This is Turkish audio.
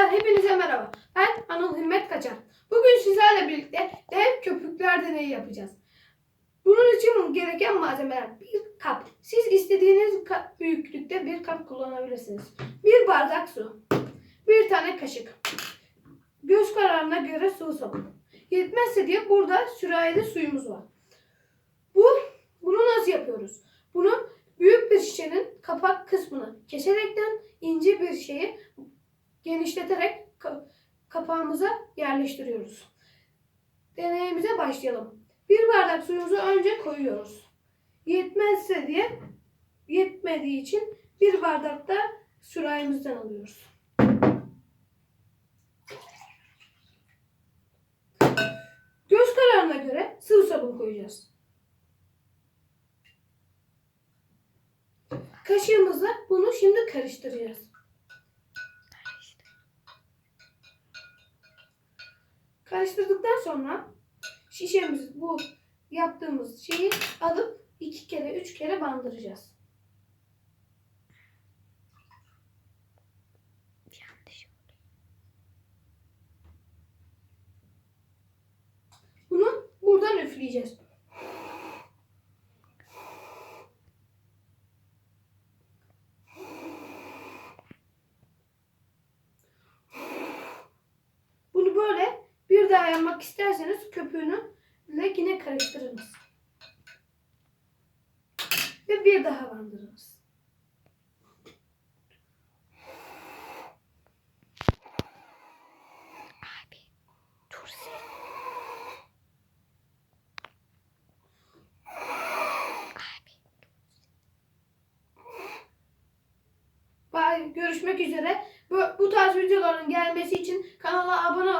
Arkadaşlar hepinize merhaba. Ben Anıl Himmet Kaçar. Bugün sizlerle birlikte dev köpükler deneyi yapacağız. Bunun için gereken malzemeler bir kap. Siz istediğiniz ka- büyüklükte bir kap kullanabilirsiniz. Bir bardak su. Bir tane kaşık. Göz kararına göre sıvı sabun. Yetmezse diye burada sürahide suyumuz var. Bu bunu nasıl yapıyoruz? Bunu büyük bir şişenin kapak kısmını keserekten ince bir şeyi genişleterek ka- kapağımıza yerleştiriyoruz. Deneyimize başlayalım. Bir bardak suyumuzu önce koyuyoruz. Yetmezse diye yetmediği için bir bardak da sürahimizden alıyoruz. Göz kararına göre sıvı sabun koyacağız. Kaşığımızla bunu şimdi karıştıracağız. Karıştırdıktan sonra şişemiz bu yaptığımız şeyi alıp iki kere üç kere bandıracağız. Bunu buradan üfleyeceğiz. Bunu böyle yapmak isterseniz köpüğünü ile yine karıştırınız. Ve bir daha bandırınız. Dur sen. Bye. Görüşmek üzere. Bu, bu tarz videoların gelmesi için kanala abone olup